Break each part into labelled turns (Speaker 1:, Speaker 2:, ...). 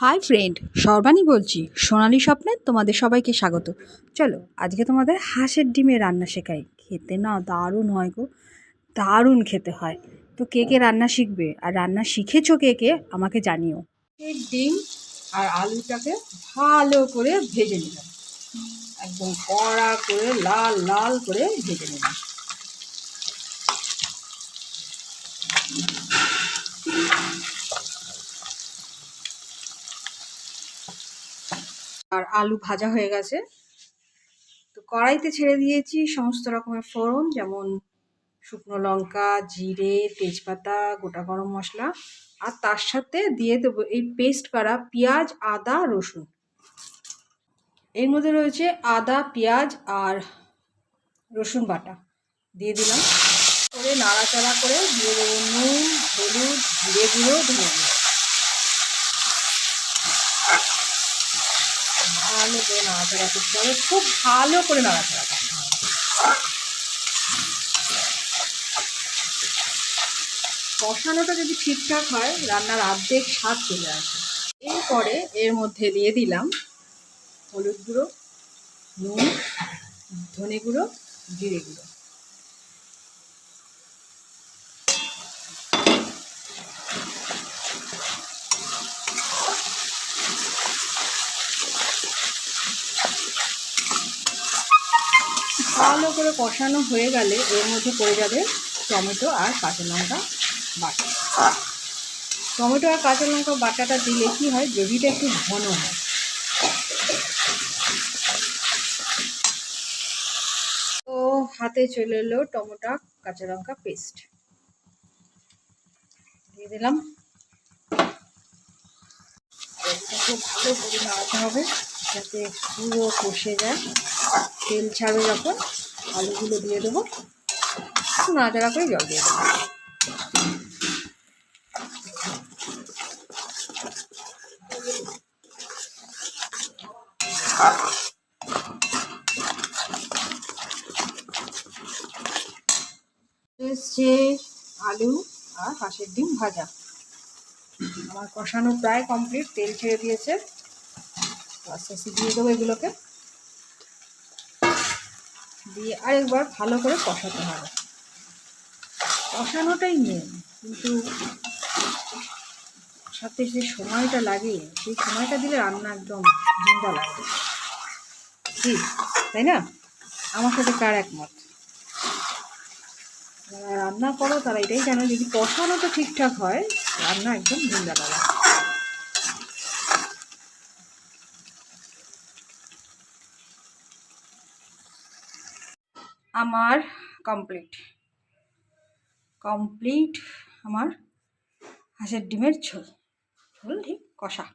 Speaker 1: Hi friend Sarbani বলছি, সোনালি স্বপ্নে তোমাদের সবাইকে স্বাগত। চলো, আজকে তোমাদের হাঁসের ডিমের রান্না শেখাই। খেতে না দারুণ হয় গো, দারুণ খেতে হয়। তো কে কে রান্না শিখবে? আর রান্না শিখেছো কে কে? আমাকে জানিও। ডিম আর আলুটাকে ভালো করে ভেজে নিলাম। একদম কড়া করে লাল লাল করে ভেজে নিলাম। আর আলু ভাজা হয়ে গেছে। তো কড়াইতে ছেড়ে দিয়েছি সমস্ত রকমের ফোড়ন, যেমন শুকনো লঙ্কা, জিরে, তেজপাতা, গোটা গরম মশলা। আর তার সাথে দিয়ে দেবো এই পেস্ট করা পেঁয়াজ, আদা, রসুন। এর মধ্যে রয়েছে আদা, পেঁয়াজ আর রসুন বাটা। দিয়ে দিলাম। করে নাড়াচাড়া করে দিয়ে দেবো নুন, হলুদ, জিরে গুঁড়ো, ধনে গুঁড়ো ভালো করে নাড়াচাড়া করতে হবে। খুব ভালো করে নাড়াচাড়া করতে হবে। কষানোটা যদি ঠিকঠাক হয়, রান্নার আর্ধেক স্বাদ চলে আসে। এরপরে এর মধ্যে দিয়ে দিলাম হলুদ গুঁড়ো, নুন, ধনে গুঁড়ো, জিরে গুঁড়ো। ভালো করে কষানো হয়ে গেলে এর মধ্যে পড়ে যাবে টমেটো আর কাঁচা লঙ্কা বাটা। টমেটো আর কাঁচা লঙ্কা বাটাটা দিলে কি হয়? গ্রেভিটা একটু ঘন হয়। তো হাতে চলে এলো টমেটো, কাঁচা লঙ্কা পেস্ট। দিয়ে দিলাম। এটাকে ভালো করে নাড়াতে হবে। যাতে পুরো কষে যায়। তেল ছাড়বে যখন আলুগুলো দিয়ে দেবো নাড়াচাড়া করে জল দিয়ে দেবো। আলু আর হাঁসের ডিম ভাজা। আমার কষানো প্রায় কমপ্লিট তেল ছেড়ে দিয়েছে। আস্তে আস্তে দিয়ে দেবো এগুলোকে। দিয়ে আরেকবার ভালো করে কষাতে হবে। কষানোটাই মেন কিন্তু সাথে যে সময়টা লাগে, সেই সময়টা দিলে রান্না একদম জিন্দা লাগে। কি তাই না? আমার সাথে কার একমত? যারা রান্না করো তারা এটাই জানো, যদি কষানোটা ঠিকঠাক হয়, রান্না একদম জিন্দা লাগে। আমার কমপ্লিট কমপ্লিট আমার হাঁসের ডিমের ঝোল। ঝোল ঠিক কষা।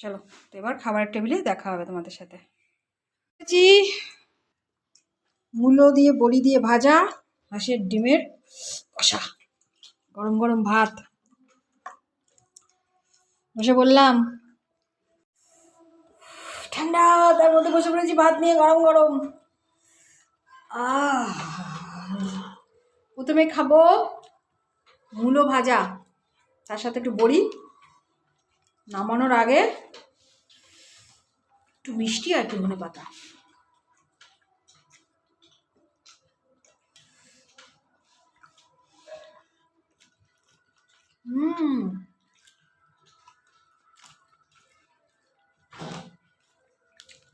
Speaker 1: চলো, তো এবার খাবারের টেবিলে দেখা হবে তোমাদের সাথে। মূলো দিয়ে, বড়ি দিয়ে ভাজা হাঁসের ডিমের কষা। গরম গরম ভাত। বসে বললাম, ঠান্ডা, তার মধ্যে বসে পড়েছি ভাত নিয়ে গরম গরম। প্রথমে খাব মূলো ভাজা, তার সাথে একটু বড়ি, নামানোর আগে একটু মিষ্টি আর একটু ধনে পাতা।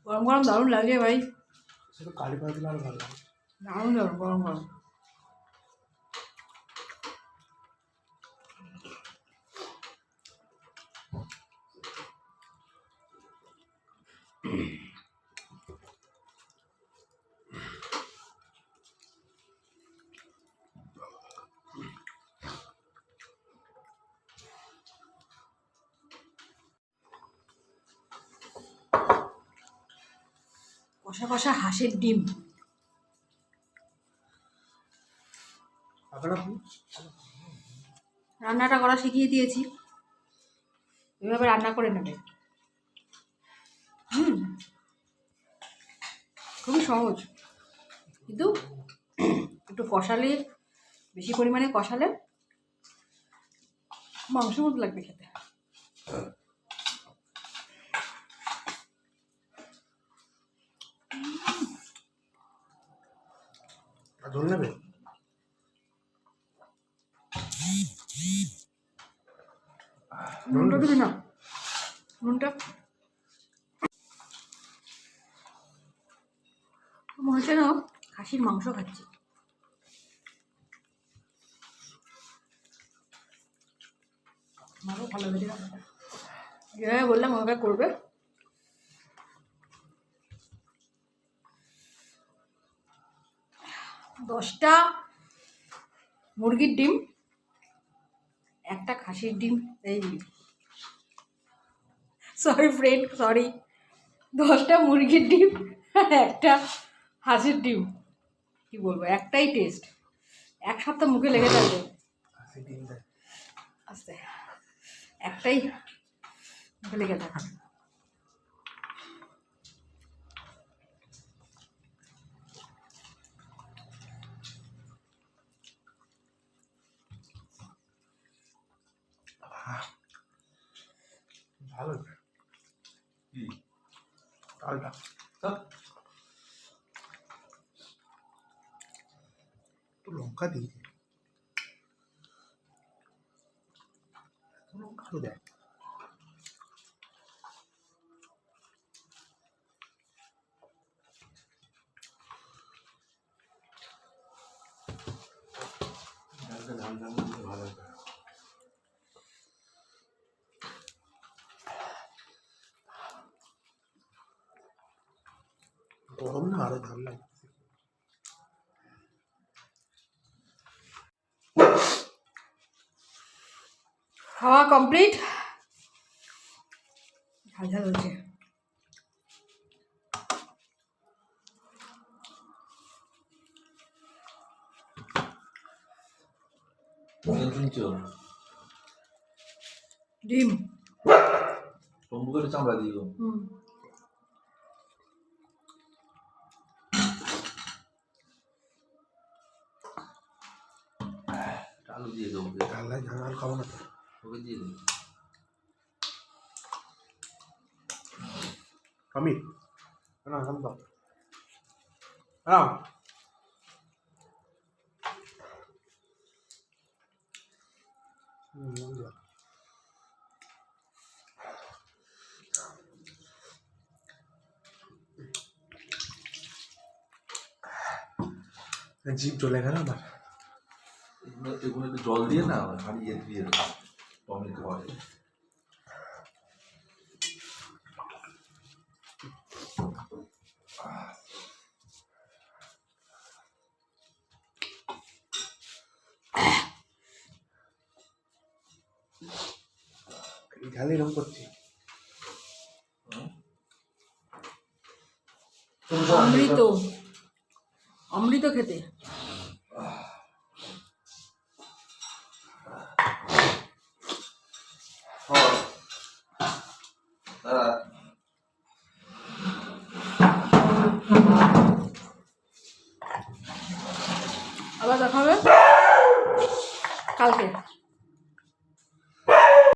Speaker 1: গরম গরম দারুণ লাগে ভাই।
Speaker 2: কালি পাতা ভালো লাগে।
Speaker 1: গরম। কষা কষা হাঁসের ডিম। রান্নাটা করা শিখিয়ে দিয়েছি। এভাবে রান্না করে নেবে। হুম। খুবই সহজ। কিন্তু একটু কষালে, বেশি পরিমাণে কষালে মাংস মতো লাগবে খেতে।
Speaker 2: ধন্যবাদ
Speaker 1: নুনটা দিবি না? নুনটা? খাসির মাংস খাচ্ছি। আমারও ভালো যেভাবে বললাম ওভাবে করবে। দশটা মুরগির ডিম। একটা খাসির ডিম এই সরি ফ্রেন্ড সরি দশটা মুরগির ডিম আর একটা হাঁসের ডিম। কি বলব একটাই টেস্ট এক সপ্তাহ মুখে লেগে থাকবে। আস্তে। একটাই মুখে লেগে থাকে
Speaker 2: ভালো
Speaker 3: কি
Speaker 2: ডালটা একটু লঙ্কা এত লঙ্কা তো দেয়
Speaker 3: ডালটা ভালো
Speaker 2: গরম না আরও ঝাল লাগে।
Speaker 1: খাওয়া কমপ্লিট? ঝাল ঝাল হচ্ছে। ডিম।
Speaker 3: তম্বুকের চামড়া দিও
Speaker 1: হুম।
Speaker 3: আলু দিয়ে দেবো
Speaker 2: ঝাল লাগে ঝাল আর খাব না তো
Speaker 3: ওকে দিয়ে দেবো
Speaker 2: আমি না খাম দাও নাও হুম, নুন দাও। জিভ চলে গেল আমার
Speaker 3: এগুলো একটু জল দিয়ে না ইয়ে দিয়ে টমেটো হয়
Speaker 2: ঝাল এরকম করছি।
Speaker 1: অমৃত। অমৃত খেতে।